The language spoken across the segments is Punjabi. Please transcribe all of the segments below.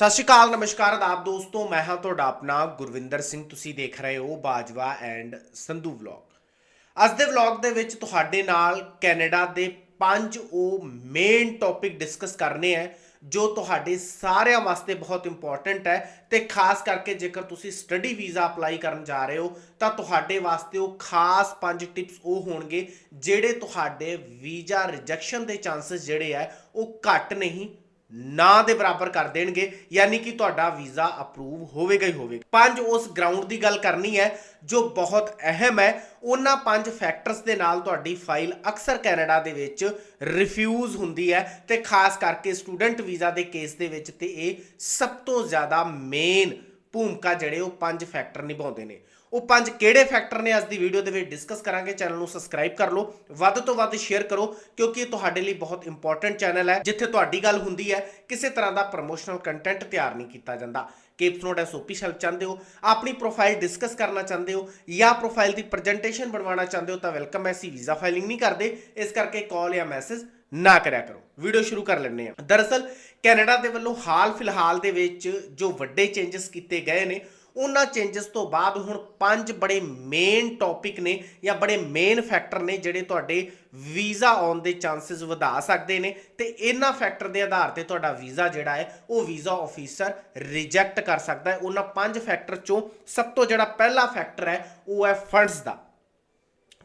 ਸਤਿ ਸ਼੍ਰੀ ਅਕਾਲ, ਨਮਸਕਾਰ ਆਦਾਬ ਦੋਸਤੋ, ਮੈਂ ਹਾਂ ਤੁਹਾਡਾ ਆਪਣਾ ਗੁਰਵਿੰਦਰ ਸਿੰਘ। ਤੁਸੀਂ ਦੇਖ ਰਹੇ ਹੋ ਬਾਜਵਾ ਐਂਡ ਸੰਧੂ ਵਲੌਗ। ਅੱਜ ਦੇ ਵਲੌਗ ਦੇ ਵਿੱਚ ਤੁਹਾਡੇ ਨਾਲ ਕੈਨੇਡਾ ਦੇ ਪੰਜ ਉਹ ਮੇਨ ਟੌਪਿਕ ਡਿਸਕਸ ਕਰਨੇ ਆ, ਜੋ ਤੁਹਾਡੇ ਸਾਰਿਆਂ ਵਾਸਤੇ ਬਹੁਤ ਇੰਪੋਰਟੈਂਟ ਹੈ ਤੇ ਖਾਸ ਕਰਕੇ ਜੇਕਰ ਤੁਸੀਂ ਸਟੱਡੀ ਵੀਜ਼ਾ ਅਪਲਾਈ ਕਰਨ ਜਾ ਰਹੇ ਹੋ, ਤਾਂ ਤੁਹਾਡੇ ਵਾਸਤੇ ਉਹ ਖਾਸ ਪੰਜ ਟਿਪਸ ਉਹ ਹੋਣਗੇ, ਜਿਹੜੇ ਤੁਹਾਡੇ ਵੀਜ਼ਾ ਰਿਜੈਕਸ਼ਨ ਦੇ ਚਾਂਸਸ ਜਿਹੜੇ ਆ, ਉਹ ਘੱਟ ਨਹੀਂ ਨਾ ਦੇ ਬਰਾਬਰ ਕਰ ਦੇਣਗੇ, ਯਾਨੀ ਕਿ ਤੁਹਾਡਾ ਵੀਜ਼ਾ ਅਪਰੂਵ ਹੋਵੇਗਾ ਹੀ ਹੋਵੇਗਾ। ਪੰਜ, ਉਸ ਗਰਾਊਂਡ ਦੀ ਗੱਲ ਕਰਨੀ ਹੈ, ਜੋ ਬਹੁਤ ਅਹਿਮ ਹੈ, ਉਹਨਾਂ ਪੰਜ ਫੈਕਟਰਸ ਦੇ ਨਾਲ ਤੁਹਾਡੀ ਫਾਈਲ ਅਕਸਰ ਕੈਨੇਡਾ ਦੇ ਵਿੱਚ ਰਿਫਿਊਜ਼ ਹੁੰਦੀ ਹੈ ਤੇ ਖਾਸ ਕਰਕੇ ਸਟੂਡੈਂਟ ਵੀਜ਼ਾ ਦੇ ਕੇਸ ਦੇ ਵਿੱਚ ਤੇ ਇਹ ਸਭ ਤੋਂ ਜ਼ਿਆਦਾ ਮੇਨ ਭੂਮਿਕਾ ਜਿਹੜੇ ਉਹ ਪੰਜ ਫੈਕਟਰ ਨਿਭਾਉਂਦੇ ਨੇ। ਉਹ ਪੰਜ ਕਿਹੜੇ ਫੈਕਟਰ ਨੇ ਅੱਜ ਦੀ ਵੀਡੀਓ ਦੇ ਵਿੱਚ ਡਿਸਕਸ ਕਰਾਂਗੇ। ਚੈਨਲ ਨੂੰ ਸਬਸਕ੍ਰਾਈਬ ਕਰ ਲਓ। ਵੱਧ ਤੋਂ ਵੱਧ ਸ਼ੇਅਰ ਕਰੋ, ਕਿਉਂਕਿ ਇਹ ਤੁਹਾਡੇ ਲਈ ਬਹੁਤ ਇੰਪੋਰਟੈਂਟ ਚੈਨਲ ਹੈ, ਜਿੱਥੇ ਤੁਹਾਡੀ ਗੱਲ ਹੁੰਦੀ ਹੈ, ਕਿਸੇ ਤਰ੍ਹਾਂ ਦਾ ਪ੍ਰੋਮੋਸ਼ਨਲ ਕੰਟੈਂਟ ਤਿਆਰ ਨਹੀਂ ਕੀਤਾ ਜਾਂਦਾ। ਕੇਪਸ ਨੋਟ ਐਸਓਪੀ ਹੈਲਪ ਚਾਹੁੰਦੇ ਹੋ, ਆਪਣੀ ਪ੍ਰੋਫਾਈਲ ਡਿਸਕਸ ਕਰਨਾ ਚਾਹੁੰਦੇ ਹੋ, ਜਾਂ ਪ੍ਰੋਫਾਈਲ ਦੀ ਪ੍ਰੈਜੈਂਟੇਸ਼ਨ ਬਣਵਾਉਣਾ ਚਾਹੁੰਦੇ ਹੋ, ਤਾਂ ਵੈਲਕਮ ਹੈ। ਅਸੀਂ ਵੀਜ਼ਾ ਫਾਈਲਿੰਗ ਨਹੀਂ ਕਰਦੇ। ਇਸ ਕਰਕੇ ਕਾਲ ਜਾਂ ਮੈਸੇਜ ਨਾ ਕਰਿਆ ਕਰੋ। ਵੀਡੀਓ ਸ਼ੁਰੂ ਕਰ ਲੈਂਦੇ ਹਾਂ। ਦਰਅਸਲ, ਕੈਨੇਡਾ ਦੇ ਵੱਲੋਂ ਹਾਲ ਫਿਲਹਾਲ ਦੇ ਵਿੱਚ ਜੋ ਵੱਡੇ ਚੇਂਜਸ ਕੀਤੇ ਗਏ ਨੇ, ਉਹਨਾਂ ਚੇਂਜਸ ਤੋਂ ਬਾਅਦ ਹੁਣ ਪੰਜ ਬੜੇ ਮੇਨ ਟੌਪਿਕ ਨੇ ਜਾਂ ਬੜੇ ਮੇਨ ਫੈਕਟਰ ਨੇ ਜਿਹੜੇ ਤੁਹਾਡੇ ਵੀਜ਼ਾ ਆਉਣ ਦੇ ਚਾਂਸਸ ਵਧਾ ਸਕਦੇ ਨੇ ਤੇ ਇਹਨਾਂ ਫੈਕਟਰ ਦੇ ਆਧਾਰ ਤੇ ਤੁਹਾਡਾ ਵੀਜ਼ਾ ਜਿਹੜਾ ਹੈ, ਉਹ ਵੀਜ਼ਾ ਆਫੀਸਰ ਰਿਜੈਕਟ ਕਰ ਸਕਦਾ ਹੈ। ਉਹਨਾਂ ਪੰਜ ਫੈਕਟਰ ਚੋਂ ਸਭ ਤੋਂ ਜਿਹੜਾ ਪਹਿਲਾ ਫੈਕਟਰ ਹੈ, ਉਹ ਹੈ ਫੰਡਸ ਦਾ।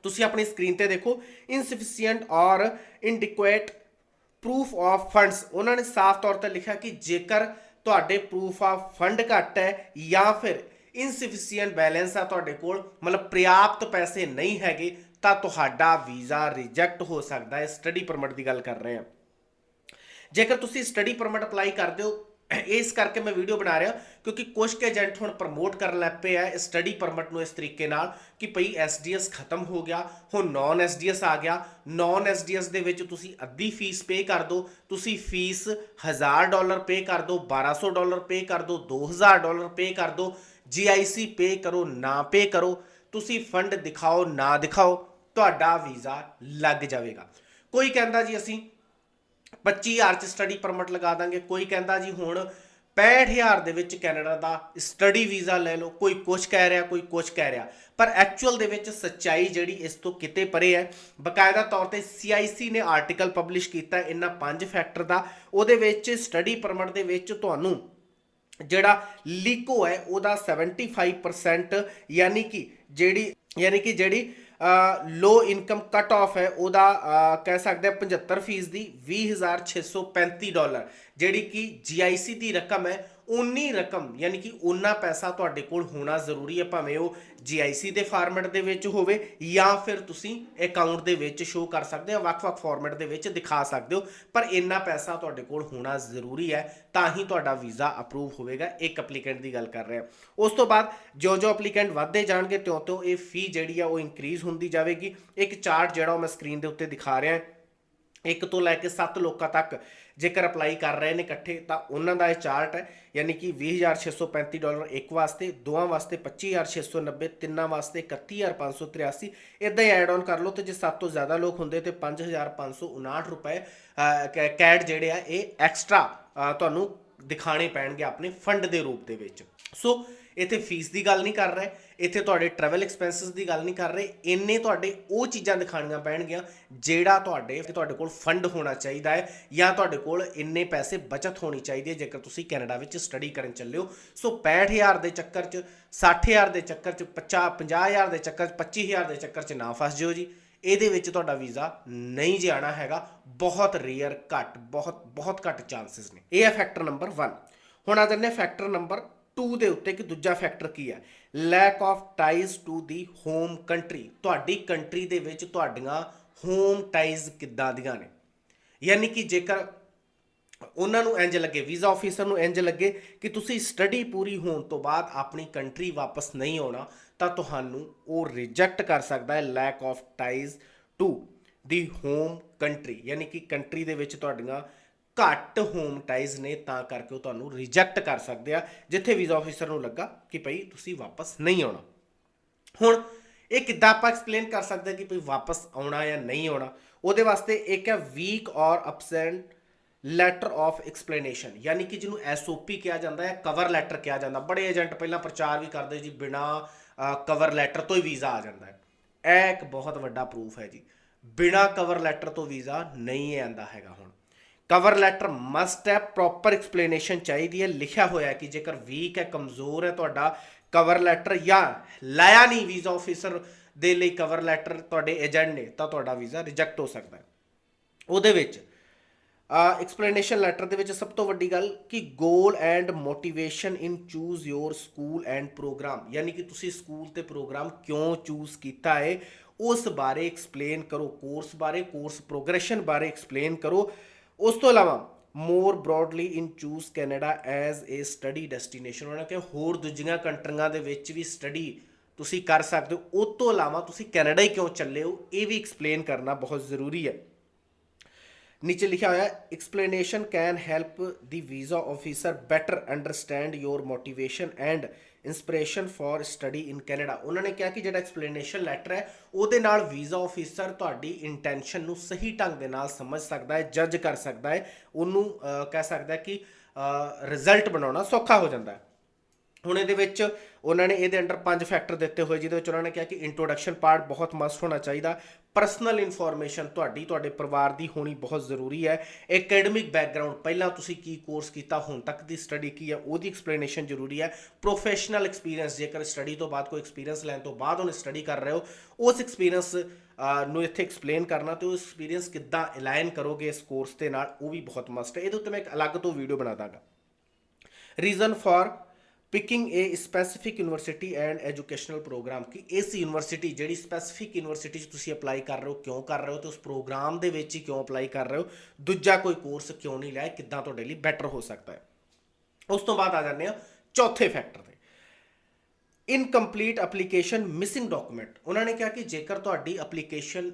ਤੁਸੀਂ ਆਪਣੀ ਸਕਰੀਨ ਤੇ ਦੇਖੋ ਇਨਸਫੀਸ਼ੀਐਂਟ ਔਰ ਇਨਡਿਕੁਏਟ ਪ੍ਰੂਫ ਆਫ ਫੰਡਸ ਉਹਨਾਂ ਨੇ ਸਾਫ਼ ਤੌਰ ਤੇ ਲਿਖਿਆ ਕਿ ਜੇਕਰ ਤੁਹਾਡੇ ਪ੍ਰੂਫ ਆਫ ਫੰਡ ਘੱਟ ਹੈ ਜਾਂ ਫਿਰ ਇਨਸਫੀਸ਼ੀਐਂਟ ਬੈਲੈਂਸ ਆ ਤੁਹਾਡੇ ਕੋਲ, ਮਤਲਬ ਪ੍ਰਿਆਪਤ ਪੈਸੇ ਨਹੀਂ ਹੈਗੇ, ਤਾਂ ਤੁਹਾਡਾ ਵੀਜ਼ਾ ਰਿਜੈਕਟ ਹੋ ਸਕਦਾ ਹੈ। ਸਟੱਡੀ ਪਰਮਿਟ ਦੀ ਗੱਲ ਕਰ ਰਹੇ ਹਾਂ। ਜੇਕਰ ਤੁਸੀਂ ਸਟੱਡੀ ਪਰਮਿਟ ਅਪਲਾਈ ਕਰਦੇ ਹੋ ਇਸ ਕਰਕੇ ਮੈਂ ਵੀਡੀਓ ਬਣਾ ਰਿਹਾ, ਕਿਉਂਕਿ ਕੁਝ ਕੇ ਏਜੰਟ ਹੁਣ ਪ੍ਰਮੋਟ ਕਰਨ ਲੱਗ ਪਏ ਆ ਸਟੱਡੀ ਪਰਮਿਟ ਨੂੰ ਇਸ ਤਰੀਕੇ ਨਾਲ ਕਿ ਭਈ ਐਸਡੀਐਸ ਖਤਮ ਹੋ ਗਿਆ, ਹੁਣ ਨਾਨ ਐਸਡੀਐਸ ਆ ਗਿਆ ਨਾਨ ਐਸਡੀਐਸ ਦੇ ਵਿੱਚ ਤੁਸੀਂ ਅੱਧੀ ਫੀਸ ਪੇ ਕਰ ਦਿਓ ਤੁਸੀਂ ਫੀਸ 1000 ਡਾਲਰ ਪੇ ਕਰ ਦਿਓ 1200 ਡਾਲਰ ਪੇ ਕਰ ਦਿਓ 2000 ਡਾਲਰ ਪੇ ਕਰ ਦਿਓ ਜੀਆਈਸੀ ਪੇ ਕਰੋ, ਨਾ ਪੇ ਕਰੋ, ਤੁਸੀਂ ਫੰਡ ਦਿਖਾਓ, ਨਾ ਦਿਖਾਓ, ਤੁਹਾਡਾ ਵੀਜ਼ਾ ਲੱਗ ਜਾਵੇਗਾ। ਕੋਈ ਕਹਿੰਦਾ ਜੀ ਅਸੀਂ 25000 ਚ ਸਟੱਡੀ ਪਰਮਿਟ ਲਗਾ ਦਾਂਗੇ। ਕੋਈ ਕਹਿੰਦਾ ਜੀ ਹੁਣ 65000 ਦੇ ਵਿੱਚ ਕੈਨੇਡਾ ਦਾ ਸਟੱਡੀ ਵੀਜ਼ਾ ਲੈ ਲਓ। ਕੋਈ ਕੁਝ ਕਹਿ ਰਿਹਾ, ਕੋਈ ਕੁਝ ਕਹਿ ਰਿਹਾ। ਪਰ ਐਕਚੁਅਲ ਦੇ ਵਿੱਚ ਸੱਚਾਈ ਜਿਹੜੀ ਇਸ ਤੋਂ ਕਿਤੇ ਪਰੇ ਹੈ। ਬਕਾਇਦਾ ਤੌਰ ਤੇ CIC ਨੇ ਆਰਟੀਕਲ ਪਬਲਿਸ਼ ਕੀਤਾ ਇਹਨਾਂ ਪੰਜ ਫੈਕਟਰ ਦਾ। ਉਹਦੇ ਵਿੱਚ ਸਟੱਡੀ ਪਰਮਿਟ ਦੇ ਵਿੱਚ ਤੁਹਾਨੂੰ ਜਿਹੜਾ ਲੀਕੋ ਹੈ, ਉਹਦਾ 75% ਯਾਨੀ ਕਿ ਜਿਹੜੀ, ਯਾਨੀ ਕਿ ਜਿਹੜੀ ਲੋ ਇਨਕਮ ਕਟ ਆਫ ਹੈ, ਉਹਦਾ ਕਹਿ ਸਕਦੇ ਆ 75% ਦੀ 20635 ਡਾਲਰ, ਜਿਹੜੀ ਕਿ GIC ਦੀ ਰਕਮ ਹੈ ਉਨੀ ਰਕਮ, ਯਾਨੀ ਕਿ ਉਨਾ ਪੈਸਾ ਤੁਹਾਡੇ ਕੋਲ ਹੋਣਾ ਜ਼ਰੂਰੀ ਹੈ, ਭਾਵੇਂ ਉਹ GIC ਦੇ ਫਾਰਮੈਟ ਦੇ ਵਿੱਚ ਹੋਵੇ ਜਾਂ ਫਿਰ ਤੁਸੀਂ ਅਕਾਊਂਟ ਦੇ ਵਿੱਚ ਸ਼ੋ ਕਰ ਸਕਦੇ ਹੋ, ਵੱਖ-ਵੱਖ ਫਾਰਮੈਟ ਦੇ ਵਿੱਚ ਦਿਖਾ ਸਕਦੇ ਹੋ, ਪਰ ਇੰਨਾ ਪੈਸਾ ਤੁਹਾਡੇ ਕੋਲ ਹੋਣਾ ਜ਼ਰੂਰੀ ਹੈ, ਤਾਂ ਹੀ ਤੁਹਾਡਾ ਵੀਜ਼ਾ ਅਪਰੂਵ ਹੋਵੇਗਾ, ਇੱਕ ਐਪਲੀਕੈਂਟ ਦੀ ਗੱਲ ਕਰ ਰਹੇ। ਹਾਂ ਉਸ ਤੋਂ ਬਾਅਦ ਜੋ-ਜੋ ਐਪਲੀਕੈਂਟ ਵੱਧਦੇ ਜਾਣਗੇ, ਤਿਉਂ-ਤਿਉਂ ਇਹ ਫੀ ਜਿਹੜੀ ਆ ਉਹ ਇਨਕਰੀਜ਼ ਹੁੰਦੀ ਜਾਵੇਗੀ। ਇੱਕ ਚਾਰਟ ਜਿਹੜਾ ਉਹ ਮੈਂ ਸਕਰੀਨ ਦੇ ਉੱਤੇ ਦਿਖਾ ਰਿਹਾ ਇੱਕ ਤੋਂ ਲੈ ਕੇ 7 ਲੋਕਾਂ ਤੱਕ ਜੇਕਰ ਅਪਲਾਈ ਕਰ ਰਹੇ ਨੇ ਇਕੱਠੇ, ਤਾਂ ਉਹਨਾਂ ਦਾ ਇਹ ਚਾਰਟ ਹੈ, ਯਾਨੀ ਕਿ 20635 ਡਾਲਰ ਇੱਕ ਵਾਸਤੇ, ਦੋਵਾਂ ਵਾਸਤੇ 25690 ਤਿੰਨਾਂ ਵਾਸਤੇ 31583 ਇਦਾਂ ਹੀ ਐਡ ਆਨ ਕਰ ਲਓ ਤੇ ਜੇ 7 ਤੋਂ ਜ਼ਿਆਦਾ ਲੋਕ ਹੁੰਦੇ ਤੇ 5559 ਰੁਪਏ ਕੈ- ਕੈਡ ਜਿਹੜੇ ਆ, ਇਹ ਐਕਸਟਰਾ ਤੁਹਾਨੂੰ ਦਿਖਾਣੇ ਪੈਣਗੇ ਆਪਣੇ ਫੰਡ ਦੇ ਰੂਪ ਦੇ ਵਿੱਚ। ਸੋ ਇੱਥੇ ਫੀਸ ਦੀ ਗੱਲ ਨਹੀਂ ਕਰ ਰਹੇ, ਇੱਥੇ ਤੁਹਾਡੇ ਟਰੈਵਲ ਐਕਸਪੈਂਸਸ ਦੀ ਗੱਲ ਨਹੀਂ ਕਰ ਰਹੇ, ਇੰਨੇ ਤੁਹਾਡੇ ਉਹ ਚੀਜ਼ਾਂ ਦਿਖਾਣੀਆਂ ਪੈਣਗੀਆਂ ਜਿਹੜਾ ਤੁਹਾਡੇ ਤੁਹਾਡੇ ਕੋਲ ਫੰਡ ਹੋਣਾ ਚਾਹੀਦਾ ਹੈ ਜਾਂ ਤੁਹਾਡੇ ਕੋਲ ਇੰਨੇ ਪੈਸੇ ਬਚਤ ਹੋਣੀ ਚਾਹੀਦੀ ਹੈ, ਜੇਕਰ ਤੁਸੀਂ ਕੈਨੇਡਾ ਵਿੱਚ ਸਟੱਡੀ ਕਰਨ ਚੱਲੇ ਹੋ। ਸੋ 65000 ਦੇ ਚੱਕਰ 'ਚ 60000 ਦੇ ਚੱਕਰ 'ਚ 50 50000 ਦੇ ਚੱਕਰ 'ਚ 25000 ਦੇ ਚੱਕਰ 'ਚ ਨਾ ਫਸ ਜਿਓ ਜੀ। ਇਹਦੇ ਵਿੱਚ ਤੁਹਾਡਾ ਵੀਜ਼ਾ ਨਹੀਂ ਜਾਣਾ ਹੈਗਾ। ਬਹੁਤ ਰੇਅਰ ਘੱਟ, ਬਹੁਤ ਬਹੁਤ ਘੱਟ ਚਾਂਸਸ ਨੇ। ਇਹ ਹੈ ਫੈਕਟਰ ਨੰਬਰ 1 ਹੁਣ ਆ ਜਾਂਦੇ ਫੈਕਟਰ ਨੰਬਰ 2 ਦੇ ਉੱਤੇ ਕਿ ਦੂਜਾ ਫੈਕਟਰ ਕੀ ਹੈ? Lack of ties to the home country ਤੁਹਾਡੀ ਕੰਟਰੀ ਦੇ ਵਿੱਚ ਤੁਹਾਡੀਆਂ ਹੋਮ ਟਾਈਜ਼ ਕਿੱਦਾਂ ਦੀਆਂ ਨੇ? ਯਾਨੀ ਕਿ ਜੇਕਰ ਉਹਨਾਂ ਨੂੰ ਇੰਜ ਲੱਗੇ ਵੀਜ਼ਾ ਆਫੀਸਰ ਨੂੰ ਇੰਜ ਲੱਗੇ ਕਿ ਤੁਸੀਂ ਸਟੱਡੀ ਪੂਰੀ ਹੋਣ ਤੋਂ ਬਾਅਦ ਆਪਣੀ ਕੰਟਰੀ ਵਾਪਸ ਨਹੀਂ ਆਉਣਾ, ਤਾਂ ਤੁਹਾਨੂੰ ਉਹ ਰਿਜੈਕਟ ਕਰ ਸਕਦਾ ਹੈ lack of ties to the home country ਯਾਨੀ ਕਿ ਕੰਟਰੀ ਦੇ ਵਿੱਚ ਤੁਹਾਡੀਆਂ ਘੱਟ ਹੋਮ ਟਾਈਜ਼ ਨੇ, ਤਾਂ ਕਰਕੇ ਉਹ ਤੁਹਾਨੂੰ ਰਿਜੈਕਟ ਕਰ ਸਕਦੇ ਆ। ਜਿੱਥੇ ਵੀਜ਼ਾ ਆਫੀਸਰ ਨੂੰ ਲੱਗਾ ਕਿ ਭਈ ਤੁਸੀਂ ਵਾਪਸ ਨਹੀਂ ਆਉਣਾ। ਹੁਣ ਇਹ ਕਿੱਦਾਂ ਆਪਾਂ ਐਕਸਪਲੇਨ ਕਰ ਸਕਦੇ ਕਿ ਭਈ ਵਾਪਸ ਆਉਣਾ ਜਾਂ ਨਹੀਂ ਆਉਣਾ? ਉਹਦੇ ਵਾਸਤੇ ਇੱਕ ਹੈ ਵੀਕ ਔਰ ਅਬਸੈਂਟ ਲੈਟਰ ਆਫ ਐਕਸਪਲੇਨੇਸ਼ਨ ਯਾਨੀ ਕਿ ਜਿਹਨੂੰ ਐਸਓਪੀ ਕਿਹਾ ਜਾਂਦਾ ਹੈ ਕਵਰ ਲੈਟਰ ਕਿਹਾ ਜਾਂਦਾ। ਬੜੇ ਏਜੰਟ ਪਹਿਲਾਂ ਪ੍ਰਚਾਰ ਵੀ ਕਰਦੇ ਜੀ, ਬਿਨਾ ਕਵਰ ਲੈਟਰ ਤੋਂ ਹੀ ਵੀਜ਼ਾ ਆ ਜਾਂਦਾ ਹੈ। ਇਹ ਇੱਕ ਬਹੁਤ ਵੱਡਾ ਪ੍ਰੂਫ ਹੈ ਜੀ। ਬਿਨਾ ਕਵਰ ਲੈਟਰ ਤੋਂ ਵੀਜ਼ਾ ਨਹੀਂ ਆਂਦਾ ਹੈਗਾ ਹੁਣ। ਕਵਰ ਲੈਟਰ ਮਸਟ ਹੈ ਪ੍ਰੋਪਰ ਐਕਸਪਲੇਨੇਸ਼ਨ ਚਾਹੀਦੀ ਹੈ। ਲਿਖਿਆ ਹੋਇਆ ਕਿ ਜੇਕਰ ਵੀਕ ਹੈ, ਕਮਜ਼ੋਰ ਹੈ ਤੁਹਾਡਾ ਕਵਰ ਲੈਟਰ ਜਾਂ ਲਾਇਆ ਨਹੀਂ ਵੀਜ਼ਾ ਆਫੀਸਰ ਦੇ ਲਈ ਕਵਰ ਲੈਟਰ ਤੁਹਾਡੇ ਏਜੰਟ ਨੇ, ਤਾਂ ਤੁਹਾਡਾ ਵੀਜ਼ਾ ਰਿਜੈਕਟ ਹੋ ਸਕਦਾ ਹੈ। ਉਹਦੇ ਵਿੱਚ ਐਕਸਪਲੇਨੇਸ਼ਨ ਲੈਟਰ ਦੇ ਵਿੱਚ ਸਭ ਤੋਂ ਵੱਡੀ ਗੱਲ ਕਿ goal and motivation in choose your school and program ਯਾਨੀ ਕਿ ਤੁਸੀਂ ਸਕੂਲ ਤੇ ਪ੍ਰੋਗਰਾਮ ਕਿਉਂ ਚੂਜ਼ ਕੀਤਾ ਹੈ, ਉਸ ਬਾਰੇ ਐਕਸਪਲੇਨ ਕਰੋ। ਕੋਰਸ ਬਾਰੇ ਕੋਰਸ ਪ੍ਰੋਗਰੈਸ਼ਨ ਬਾਰੇ ਐਕਸਪਲੇਨ ਕਰੋ। ਉਸ ਤੋਂ ਇਲਾਵਾ more broadly in choose Canada as a study destination, ਉਹਨਾਂ ਕਿ ਹੋਰ ਦੂਜੀਆਂ ਕੰਟਰੀਆਂ ਦੇ ਵਿੱਚ ਵੀ ਸਟੱਡੀ ਤੁਸੀਂ ਕਰ ਸਕਦੇ ਹੋ। ਉਸ ਤੋਂ ਇਲਾਵਾ ਤੁਸੀਂ ਕੈਨੇਡਾ ਹੀ ਕਿਉਂ ਚੱਲੇ ਹੋ? ਇਹ ਵੀ ਐਕਸਪਲੇਨ ਕਰਨਾ ਬਹੁਤ ਜ਼ਰੂਰੀ ਹੈ। ਨੀਚੇ ਲਿਖਿਆ ਹੋਇਆ explanation can help the visa officer better understand your motivation and inspiration for study in Canada ਉਹਨਾਂ ਨੇ ਕਿਹਾ ਕਿ ਜਿਹੜਾ ਐਕਸਪਲੇਨੇਸ਼ਨ ਲੈਟਰ ਹੈ, ਉਹਦੇ ਨਾਲ ਵੀਜ਼ਾ ਆਫੀਸਰ ਤੁਹਾਡੀ ਇੰਟੈਂਸ਼ਨ ਨੂੰ ਸਹੀ ਢੰਗ ਦੇ ਨਾਲ ਸਮਝ ਸਕਦਾ ਹੈ ਜੱਜ ਕਰ ਸਕਦਾ ਹੈ। ਉਹਨੂੰ ਕਹਿ ਸਕਦਾ ਕਿ ਰਿਜ਼ਲਟ ਬਣਾਉਣਾ ਸੌਖਾ ਹੋ ਜਾਂਦਾ ਹੈ। ਹੁਣ ਇਹਦੇ ਵਿੱਚ ਉਹਨਾਂ ਨੇ ਇਹਦੇ ਅੰਡਰ ਪੰਜ ਫੈਕਟਰ ਦਿੱਤੇ ਹੋਏ, ਜਿਹਦੇ ਵਿੱਚ ਉਹਨਾਂ ਨੇ ਕਿਹਾ ਕਿ ਇੰਟਰੋਡਕਸ਼ਨ ਪਾਰਟ ਬਹੁਤ ਮਸਟ ਹੋਣਾ ਚਾਹੀਦਾ। ਪਰਸਨਲ ਇਨਫੋਰਮੇਸ਼ਨ ਤੁਹਾਡੀ, ਤੁਹਾਡੇ ਪਰਿਵਾਰ ਦੀ ਹੋਣੀ ਬਹੁਤ ਜ਼ਰੂਰੀ ਹੈ। ਅਕੈਡਮਿਕ ਬੈਕਗ੍ਰਾਉਂਡ ਪਹਿਲਾਂ ਤੁਸੀਂ ਕੀ ਕੋਰਸ ਕੀਤਾ, ਹੁਣ ਤੱਕ ਦੀ ਸਟੱਡੀ ਕੀ ਹੈ, ਉਹਦੀ ਐਕਸਪਲੇਨੇਸ਼ਨ ਜ਼ਰੂਰੀ ਹੈ। ਪ੍ਰੋਫੈਸ਼ਨਲ ਐਕਸਪੀਰੀਅੰਸ ਜੇਕਰ ਸਟੱਡੀ ਤੋਂ ਬਾਅਦ ਕੋਈ ਐਕਸਪੀਰੀਅੰਸ ਲੈਣ ਤੋਂ ਬਾਅਦ ਉਹਨੇ ਸਟੱਡੀ ਕਰ ਰਹੇ ਹੋ, ਉਸ ਐਕਸਪੀਰੀਅੰਸ ਨੂੰ ਇੱਥੇ ਐਕਸਪਲੇਨ ਕਰਨਾ ਤੇ ਉਹ ਐਕਸਪੀਰੀਅੰਸ ਕਿੱਦਾਂ ਅਲਾਈਨ ਕਰੋਗੇ ਇਸ ਕੋਰਸ ਦੇ ਨਾਲ, ਉਹ ਵੀ ਬਹੁਤ ਮਸਟ ਹੈ। ਇਹਦੇ ਉੱਤੇ ਮੈਂ ਇੱਕ ਅਲੱਗ ਤੋਂ ਵੀਡੀਓ ਬਣਾ ਦਾਂਗਾ। Reason for picking a specific university and educational program ਕਿ ਇਸ ਯੂਨੀਵਰਸਿਟੀ ਜਿਹੜੀ ਸਪੈਸੀਫਿਕ ਯੂਨੀਵਰਸਿਟੀ 'ਚ ਤੁਸੀਂ ਅਪਲਾਈ ਕਰ ਰਹੇ ਹੋ, ਕਿਉਂ ਕਰ ਰਹੇ ਹੋ ਤੇ ਉਸ ਪ੍ਰੋਗਰਾਮ ਦੇ ਵਿੱਚ ਹੀ ਕਿਉਂ ਅਪਲਾਈ ਕਰ ਰਹੇ ਹੋ, ਦੂਜਾ ਕੋਈ ਕੋਰਸ ਕਿਉਂ ਨਹੀਂ ਲਿਆ, ਕਿੱਦਾਂ ਤੁਹਾਡੇ ਲਈ ਬੈਟਰ ਹੋ ਸਕਦਾ ਹੈ। ਉਸ ਤੋਂ ਬਾਅਦ ਆ ਜਾਂਦੇ ਆ ਚੌਥੇ ਫੈਕਟਰ ਤੇ। ਇਨਕੰਪਲੀਟ ਐਪਲੀਕੇਸ਼ਨ ਮਿਸਿੰਗ ਡਾਕੂਮੈਂਟ ਉਹਨਾਂ ਨੇ ਕਿਹਾ ਕਿ ਜੇਕਰ ਤੁਹਾਡੀ ਐਪਲੀਕੇਸ਼ਨ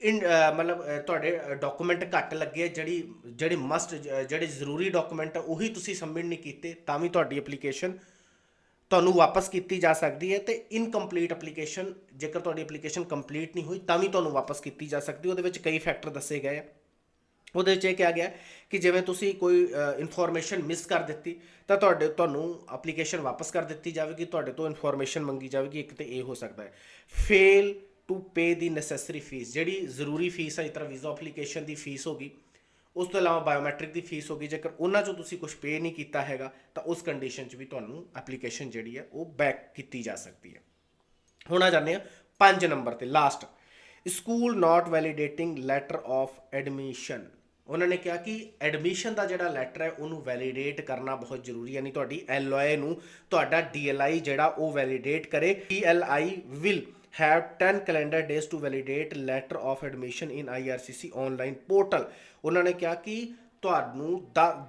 ਇਨ ਮਤਲਬ ਤੁਹਾਡੇ ਡਾਕੂਮੈਂਟ ਘੱਟ ਲੱਗੇ ਆ, ਜਿਹੜੀ ਜਿਹੜੇ ਮਸਟ ਜਿਹੜੇ ਜ਼ਰੂਰੀ ਡਾਕੂਮੈਂਟ ਉਹੀ ਤੁਸੀਂ ਸਬਮਿਟ ਨਹੀਂ ਕੀਤੇ ਤਾਂ ਵੀ ਤੁਹਾਡੀ ਐਪਲੀਕੇਸ਼ਨ ਤੁਹਾਨੂੰ ਵਾਪਸ ਕੀਤੀ ਜਾ ਸਕਦੀ ਹੈ ਤੇ ਇਨਕੰਪਲੀਟ ਐਪਲੀਕੇਸ਼ਨ ਜੇਕਰ ਤੁਹਾਡੀ ਐਪਲੀਕੇਸ਼ਨ ਕੰਪਲੀਟ ਨਹੀਂ ਹੋਈ ਤਾਂ ਵੀ ਤੁਹਾਨੂੰ ਵਾਪਸ ਕੀਤੀ ਜਾ ਸਕਦੀ ਉਹਦੇ ਵਿੱਚ ਕਈ ਫੈਕਟਰ ਦੱਸੇ ਗਏ ਆ। ਉਹਦੇ ਵਿੱਚ ਇਹ ਕਿਹਾ ਗਿਆ ਕਿ ਜਿਵੇਂ ਤੁਸੀਂ ਕੋਈ ਇਨਫੋਰਮੇਸ਼ਨ ਮਿਸ ਕਰ ਦਿੱਤੀ ਤਾਂ ਤੁਹਾਡੇ ਤੁਹਾਨੂੰ ਐਪਲੀਕੇਸ਼ਨ ਵਾਪਸ ਕਰ ਦਿੱਤੀ ਜਾਵੇਗੀ ਤੁਹਾਡੇ ਤੋਂ ਇਨਫੋਰਮੇਸ਼ਨ ਮੰਗੀ ਜਾਵੇਗੀ ਇੱਕ ਤੇ ਇਹ ਹੋ ਸਕਦਾ ਹੈ। Fail to pay the necessary fees ਜਿਹੜੀ ਜ਼ਰੂਰੀ ਫੀਸ ਹੈ ਜਿਸ ਤਰ੍ਹਾਂ ਵੀਜ਼ਾ ਐਪਲੀਕੇਸ਼ਨ ਦੀ ਫੀਸ ਹੋਗੀ ਉਸ ਤੋਂ ਇਲਾਵਾ ਬਾਇਓਮੈਟ੍ਰਿਕ ਦੀ ਫੀਸ ਹੋਗੀ ਜੇਕਰ ਉਹਨਾਂ ਚੋਂ ਤੁਸੀਂ ਕੁਝ ਪੇ ਨਹੀਂ ਕੀਤਾ ਹੈਗਾ, ਤਾਂ ਉਸ ਕੰਡੀਸ਼ਨ 'ਚ ਵੀ ਤੁਹਾਨੂੰ ਐਪਲੀਕੇਸ਼ਨ ਜਿਹੜੀ ਹੈ ਉਹ ਬੈਕ ਕੀਤੀ ਜਾ ਸਕਦੀ ਹੈ ਹੁਣ ਆ ਜਾਂਦੇ ਆ 5 ਨੰਬਰ ਤੇ last school not validating letter of admission ਉਹਨਾਂ ਨੇ ਕਿਹਾ ਕਿ ਐਡਮਿਸ਼ਨ ਦਾ ਜਿਹੜਾ ਲੈਟਰ ਹੈ, ਉਹਨੂੰ ਵੈਲੀਡੇਟ ਕਰਨਾ ਬਹੁਤ ਜ਼ਰੂਰੀ ਹੈ ਨਹੀਂ ਤੁਹਾਡੀ ਐਲਓਏ ਨੂੰ, ਤੁਹਾਡਾ ਡੀਐਲਆਈ ਜਿਹੜਾ ਉਹ ਵੈਲੀਡੇਟ ਕਰੇ DLI will have 10 calendar days to validate letter of admission in IRCC online portal ਉਹਨਾਂ ਨੇ ਕਿਹਾ ਕਿ ਤੁਹਾਨੂੰ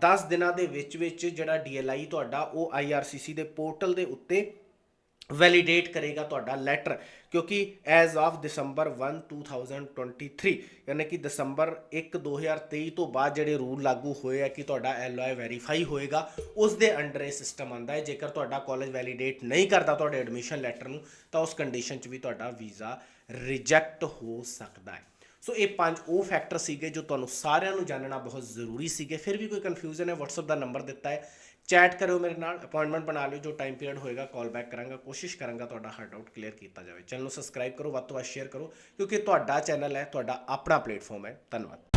10 ਦਿਨਾਂ ਦੇ ਵਿੱਚ ਵਿੱਚ ਜਿਹੜਾ DLI ਤੁਹਾਡਾ ਉਹ IRCC ਦੇ ਪੋਰਟਲ ਦੇ ਉੱਤੇ ਵੈਲੀਡੇਟ ਕਰੇਗਾ ਤੁਹਾਡਾ ਲੈਟਰ ਕਿਉਂਕਿ ਐਜ਼ ਆਫ ਦਸੰਬਰ 1 2023 ਯਾਨੀ ਕਿ ਦਸੰਬਰ 1 2023 ਤੋਂ ਬਾਅਦ ਜਿਹੜੇ ਰੂਲ ਲਾਗੂ ਹੋਏ ਆ ਕਿ ਤੁਹਾਡਾ ਐਲਓਆਈ ਵੈਰੀਫਾਈ ਹੋਏਗਾ ਉਸ ਦੇ ਅੰਡਰ ਇਹ ਸਿਸਟਮ ਆਂਦਾ ਹੈ। ਜੇਕਰ ਤੁਹਾਡਾ ਕਾਲਜ ਵੈਲੀਡੇਟ ਨਹੀਂ ਕਰਦਾ ਤੁਹਾਡੇ ਐਡਮਿਸ਼ਨ ਲੈਟਰ ਨੂੰ, ਤਾਂ ਉਸ ਕੰਡੀਸ਼ਨ 'ਚ ਵੀ ਤੁਹਾਡਾ ਵੀਜ਼ਾ ਰਿਜੈਕਟ ਹੋ ਸਕਦਾ ਹੈ। ਸੋ ਇਹ ਪੰਜ ਉਹ ਫੈਕਟਰ ਸੀਗੇ ਜੋ ਤੁਹਾਨੂੰ ਸਾਰਿਆਂ ਨੂੰ ਜਾਣਨਾ ਬਹੁਤ ਜ਼ਰੂਰੀ ਸੀਗੇ। ਫਿਰ ਵੀ ਕੋਈ ਕਨਫਿਊਜ਼ਨ ਹੈ, WhatsApp ਦਾ ਨੰਬਰ ਦਿੱਤਾ ਹੈ। ਚੈਟ ਕਰਿਓ ਮੇਰੇ ਨਾਲ ਅਪਾਇੰਟਮੈਂਟ ਬਣਾ ਲਿਓ, ਜੋ ਟਾਈਮ ਪੀਰੀਅਡ ਹੋਏਗਾ ਕਾਲ ਬੈਕ ਕਰਾਂਗਾ, ਕੋਸ਼ਿਸ਼ ਕਰਾਂਗਾ ਤੁਹਾਡਾ ਹਰ ਡਾਊਟ ਕਲੀਅਰ ਕੀਤਾ ਜਾਵੇ। ਚੈਨਲ ਨੂੰ ਸਬਸਕ੍ਰਾਈਬ ਕਰੋ, ਵੱਧ ਤੋਂ ਵੱਧ ਸ਼ੇਅਰ ਕਰੋ, ਕਿਉਂਕਿ ਤੁਹਾਡਾ ਚੈਨਲ ਹੈ, ਤੁਹਾਡਾ ਆਪਣਾ ਪਲੇਟਫਾਰਮ ਹੈ। ਧੰਨਵਾਦ।